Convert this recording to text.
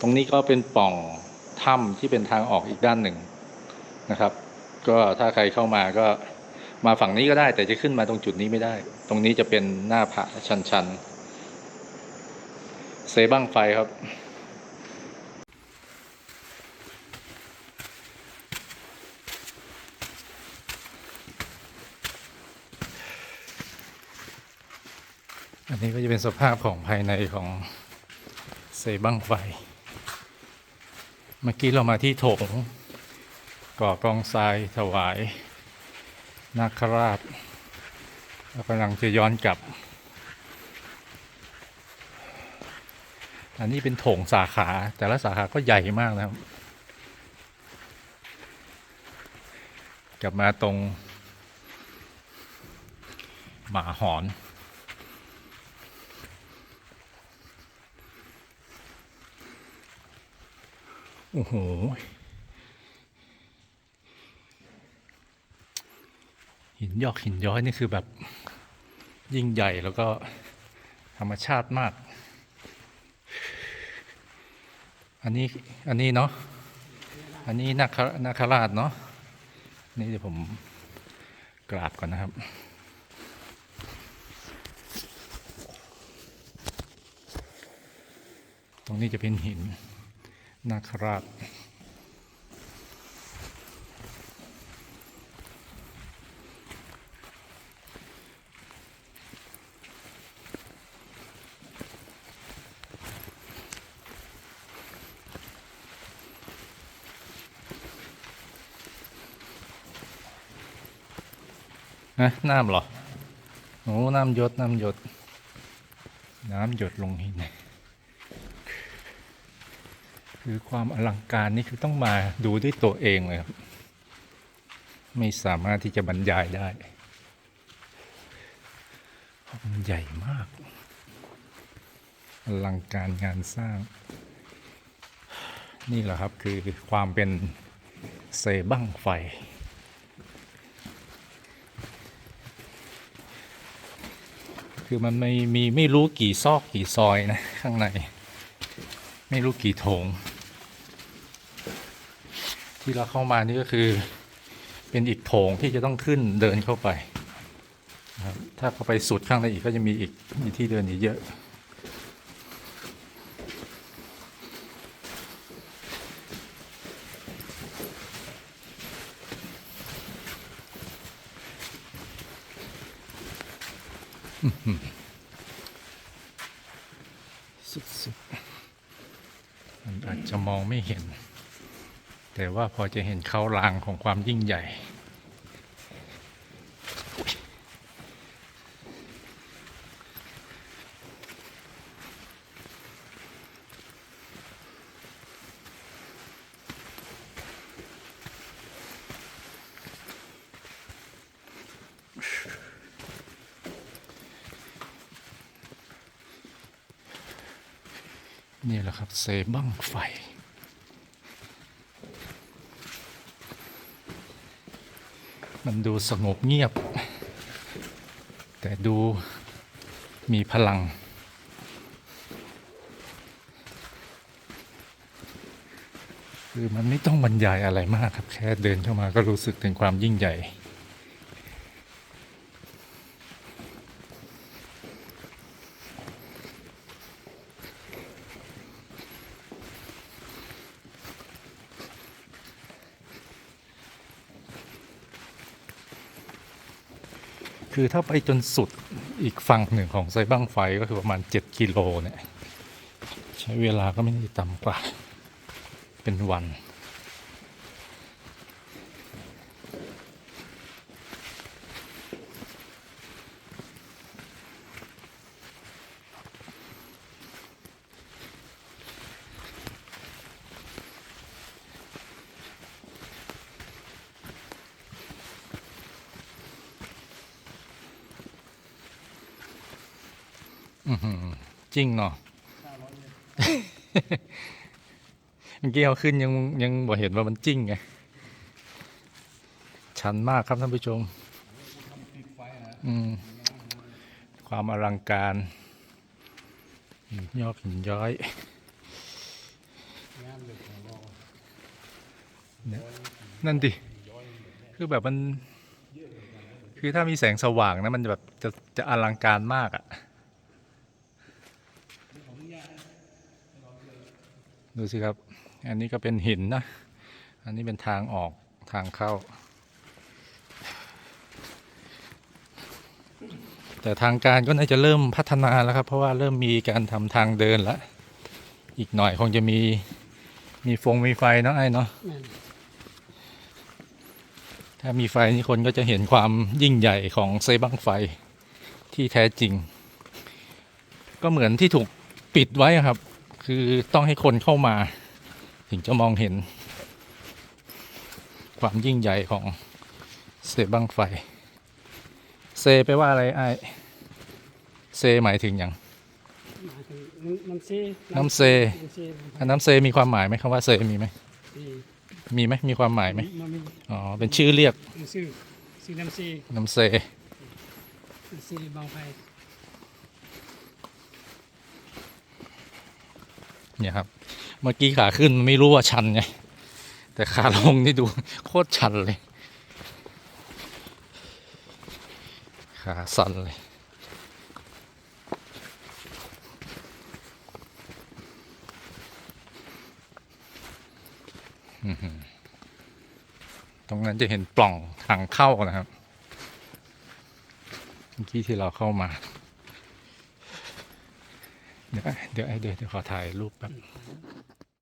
ตรงนี้ก็เป็นป่องถ้ำที่เป็นทางออกอีกด้านหนึ่งนะครับ ก็ถ้าใครเข้ามาก็มาฝั่งนี้ก็ได้ แต่จะขึ้นมาตรงจุดนี้ไม่ได้ ตรงนี้จะเป็นหน้าผาชันๆเซบั้งไฟครับอันนี้ก็จะเป็นสภาพของภายในของเซบั้งไฟ เมื่อกี้เรามาที่โถงก่อกองทรายถวายนาคราชแล้วกำลังจะย้อนกลับ อันนี้เป็นโถงสาขา แต่ละสาขาก็ใหญ่มากนะครับ กลับมาตรงหมาหอน โอ้โห หินยอกหินย้อยนี่คือแบบยิ่งใหญ่แล้วก็ธรรมชาติมาก อันนี้อันนี้เนาะ อันนี้นาคานาคราชเนาะ นี่เดี๋ยวผมกราบก่อนนะครับตรงนี้จะเป็นหิน นาคราชนะน้ำเหรอ โอ้ น้ำหยด น้ำหยด น้ำหยดลงหิน คือความอลังการนี่คือต้องมาดูด้วยตัวเองเลยครับ ไม่สามารถที่จะบรรยายได้มันใหญ่มากอลังการงานสร้าง นี่แหละครับคือความเป็นเซบั้งไฟ คือมันไม่มีไม่รู้กี่ซอกกี่ซอยนะข้างใน ไม่รู้กี่โถง ที่เราเข้ามานี่ก็คือ เป็นอีกโถงที่จะต้องขึ้นเดินเข้าไปครับถ้าเข้าไปสุดข้างในอีกก็จะมีอีกมีที่เดินอีกเยอะ สุดๆ อาจจะมองไม่เห็น แต่ว่าพอจะเห็นเขาลางของความยิ่งใหญ่ นี่แหละครับเซบั้งไฟ มันดูสงบเงียบ แต่ดูมีพลัง คือมันไม่ต้องบรรยายอะไรมากครับ แค่เดินเข้ามาก็รู้สึกถึงความยิ่งใหญ่ คือถ้าไปจนสุดอีกฝั่งหนึ่งของไซบั้งไฟก็คือประมาณ 7 กิโลเนี่ย ใช้เวลาก็ไม่ได้ต่ำกว่าเป็นวัน จริงเนาะเมื่อกี้เอาขึ้นยังยังบ่เห็นว่ามันจริงไง ชันมากครับท่านผู้ชม ความอลังการยอกหินย้อยนั่นดิ คือแบบมัน คือถ้ามีแสงสว่างนะมันจะแบบจะจะอลังการมากอะ่ะ ดูสิครับ อันนี้ก็เป็นหินนะ อันนี้เป็นทางออกทางเข้า แต่ทางการก็น่าจะเริ่มพัฒนาแล้วครับ เพราะว่าเริ่มมีการทำทางเดินแล้ว อีกหน่อยคงจะมีมีฟงมีไฟเนาะไอ้เนาะ ถ้ามีไฟนี่คนก็จะเห็นความยิ่งใหญ่ของเซบังไฟที่แท้จริง ก็เหมือนที่ถูกปิดไว้ครับ คือต้องให้คนเข้ามา ถึงจะมองเห็น ความยิ่งใหญ่ของเซบังไฟ เซไปลว่าอะไรไอายเซหมายถึงอย่างหมายถึงน้ำซีน้ำเซน้ำซีอันน้ำเซมีความหมายไหมคำว่าเซมีไหมซีมีไหมมีความหมายไหมมันมีอ๋อเป็นชื่อเรียกน้ำซีซีน้ำซีน้ำเซน้ำซีบางไฟ เนี่ยครับ เมื่อกี้ขาขึ้นไม่รู้ว่าชันไง แต่ขาลงนี่ดูโคตรชันเลย ขาสั่นเลยตรงนั้นจะเห็นปล่องทางเข้านะครับเมื่อกี้ที่เราเข้ามา เดี๋ยวเดี๋ยวเดี๋ยวเดี๋ยวขอถ่ายรูปแป๊บ